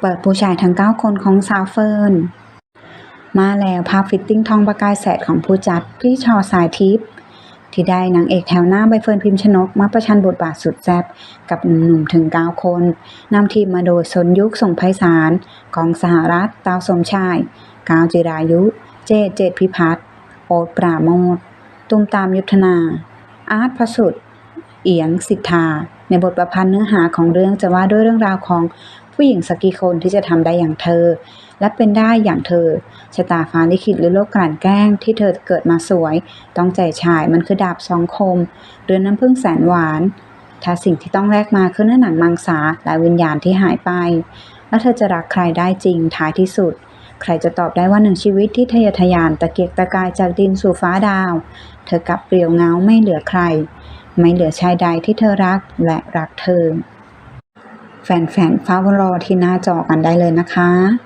เปิดผู้ชายทั้ง 9 คนของสาวเฟิร์น มาแล้วภาพฟิตติ้งทองประกายแสดของผู้จัดพี่ชอสายทิพย์ที่ได้นางเอกแถวหน้าใบเฟิร์นพิมชนกมาประชันบทบาทสุดแซ่บกับหนุ่มๆถึง 9 คนนำทีมมาโดยสนยุคส่งไพศาลกองสหรัฐตาวสมชายกาวจิรายุ เจเจตพิพัฒน์โอ๊ตปราโมทตุ้มตามยุทธนา อาร์ตพระสุด เอียงสิทธา ในบทประพันธ์เนื้อหาของเรื่องจะว่าด้วยเรื่องราวของผู้หญิงสักกี่คนที่จะทำได้อย่างเธอ และเป็นได้อย่างเธอชะตาฟ้าลิขิตหรือโลกกลั่นแกล้งที่เธอเกิดมาสวย ต้องใจชายมันคือดาบสองคม เรือนน้ำพึ่งแสนหวาน ถ้าสิ่งที่ต้องแลกมาคือเนื้อหนังมังสาและวิญญาณที่หายไป แล้วเธอจะรักใครได้จริงท้ายที่สุด ใครจะตอบได้ว่าหนึ่งชีวิตที่ทะเยอทะยานตะเกียกตะกายจากดินสู่ฟ้าดาว เธอกลับเปลี่ยวเหงาไม่เหลือใคร ไม่เหลือชายใดที่เธอรักและรักเธอ แฟนๆฟ้าวรอที่หน้าจอกันได้เลยนะคะ